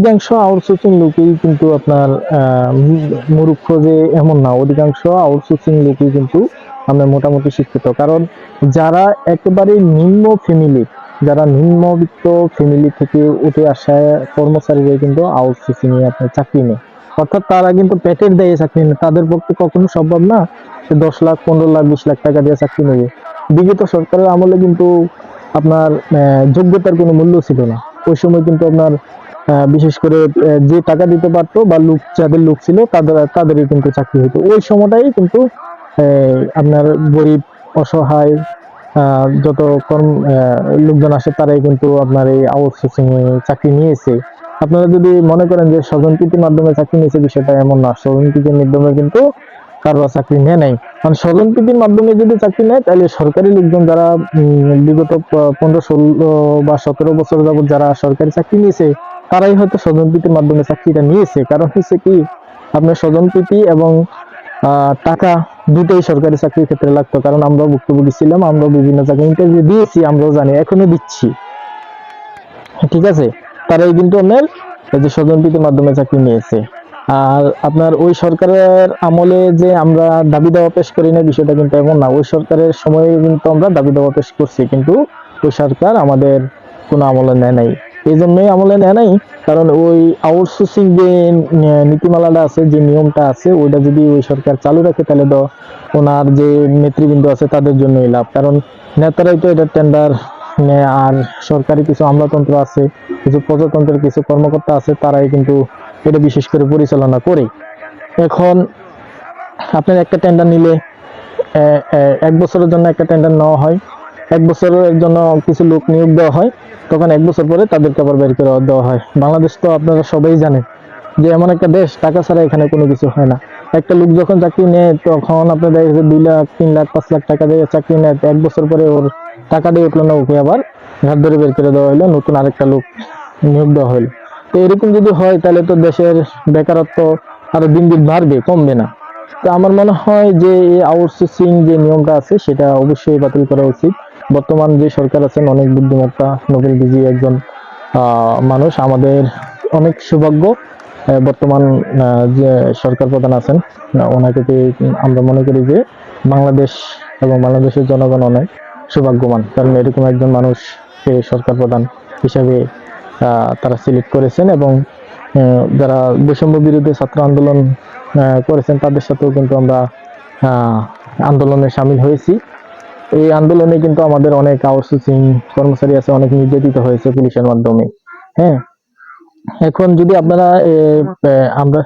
অধিকাংশ আউটসোর্সিং লোকই কিন্তু আপনার মূর্খ যে এমন না, অধিকাংশ আউটসোর্সিং লোকই কিন্তু আমরা মোটামুটি শিক্ষিত। কারণ যারা একেবারে নিম্ন ফ্যামিলি যারা নিম্নবিত্ত ফ্যামিলি থেকে উঠে আসা কর্মচারীরা কিন্তু আউটসোর্সিং এ আপনার চাকরি নেই অর্থাৎ তারা কিন্তু পেটের দায়ে চাকরি নেই তাদের পক্ষে কখনো সম্ভব না যে দশ লাখ, পনেরো লাখ, বিশ লাখ টাকা দিয়ে চাকরি নেবে। বিগত সরকারের আমলে কিন্তু আপনার যোগ্যতার কোনো মূল্য ছিল না। ওই সময় কিন্তু আপনার বিশেষ করে যে টাকা দিতে পারতো বা লোক যাদের লোক ছিল, তাদের তাদেরই কিন্তু চাকরি হতো ওই সময়টাই কিন্তু আপনার গরিব, অসহায় যত কর্ম লোকজন আসে, তারাই কিন্তু আপনার এই আউটসোর্সিং চাকরি নিয়েছে। আপনারা যদি মনে করেন যে স্বজন প্রীতির মাধ্যমে চাকরি নিয়েছে, বিষয়টা এমন না। স্বজন প্রীতির মাধ্যমে কিন্তু কারও চাকরি নেয় নাই। কারণ স্বজন প্রীতির মাধ্যমে যদি চাকরি নেয়, তাহলে সরকারি লোকজন যারা বিগত পনেরো, ষোলো বা সতেরো বছর যাবত যারা সরকারি চাকরি নিয়েছে তারাই হয়তো স্বজন প্রীতির মাধ্যমে চাকরিটা নিয়েছে। কারণ হচ্ছে কি, আপনার স্বজন প্রীতি এবং টাকা দুটোই সরকারি চাকরির ক্ষেত্রে লাগতো। কারণ আমরাও ভুক্তভোগী ছিলাম, আমরাও বিভিন্ন জায়গায় ইন্টারভিউ দিয়েছি, আমরাও জানি এখনও দিচ্ছি। ঠিক আছে? তারাই কিন্তু আপনার, এই যে স্বজন প্রীতির মাধ্যমে চাকরি নিয়েছে। আর আপনার ওই সরকারের আমলে যে আমরা দাবি দাওয়া পেশ করি না, বিষয়টা কিন্তু এমন না। ওই সরকারের সময়ে কিন্তু আমরা দাবি দাওয়া পেশ করছি, কিন্তু ওই সরকার আমাদের কোনো আমলে নেয় নাই। এই জন্যই আমলে নেয় নাই, কারণ ওই আউটসোর্সিং যে নীতিমালাটা আছে, যে নিয়মটা আছে, ওইটা যদি ওই সরকার চালু রাখে, তাহলে তো ওনার যে নেতৃবৃন্দ আছে, তাদের জন্যই লাভ। কারণ নেতারাই তো এটা টেন্ডার আর সরকারি কিছু আমলাতন্ত্র আছে, কিছু প্রজাতন্ত্রের কিছু কর্মকর্তা আছে, তারাই কিন্তু এটা বিশেষ করে পরিচালনা করে। এখন আপনার একটা টেন্ডার নিলে এক বছরের জন্য একটা টেন্ডার নেওয়া হয় এক বছরের জন্য কিছু লোক নিয়োগ দেওয়া হয়, তখন এক বছর পরে তাদেরকে আবার বের করে দেওয়া হয়। বাংলাদেশ তো আপনারা সবাই জানেন যে এমন একটা দেশ, টাকা ছাড়া এখানে কোনো কিছু হয় না। একটা লোক যখন চাকরি নেয়, তখন আপনার দেখা যাচ্ছে দুই লাখ, তিন লাখ, পাঁচ লাখ টাকা দিয়ে চাকরি নেয় এক বছর পরে ওর টাকা দিয়ে উঠল না ওকে আবার ঘাট ধরে বের করে দেওয়া হলো নতুন আরেকটা লোক নিয়োগ দেওয়া হলো তো এরকম যদি হয়, তাহলে তো দেশের বেকারত্ব আরও দিন দিন বাড়বে, কমবে না। তো আমার মনে হয় যে এই আউটসোর্সিং যে নিয়মটা আছে, সেটা অবশ্যই বাতিল করা উচিত। বর্তমান যে সরকার আছেন, অনেক বুদ্ধিমত্তা নোবেল বিজয়ী একজন মানুষ, আমাদের অনেক সৌভাগ্য বর্তমান যে সরকার প্রধান আছেন ওনাকে পেয়ে আমরা মনে করি যে বাংলাদেশ এবং বাংলাদেশের জনগণ অনেক সৌভাগ্যবান। কারণ এরকম একজন মানুষকে সরকার প্রধান হিসাবে তারা সিলেক্ট করেছেন এবং যারা বৈষম্য বিরোধী ছাত্র আন্দোলন করেছেন, তাদের সাথেও কিন্তু আমরা আন্দোলনে সামিল হয়েছি। এই আন্দোলনে কিন্তু আমাদের অনেক আউটসোর্সিং কর্মচারী আছে, অনেক নির্যাতিত হয়েছে পুলিশের মাধ্যমে। হ্যাঁ? এখন যদি আপনারা আমরা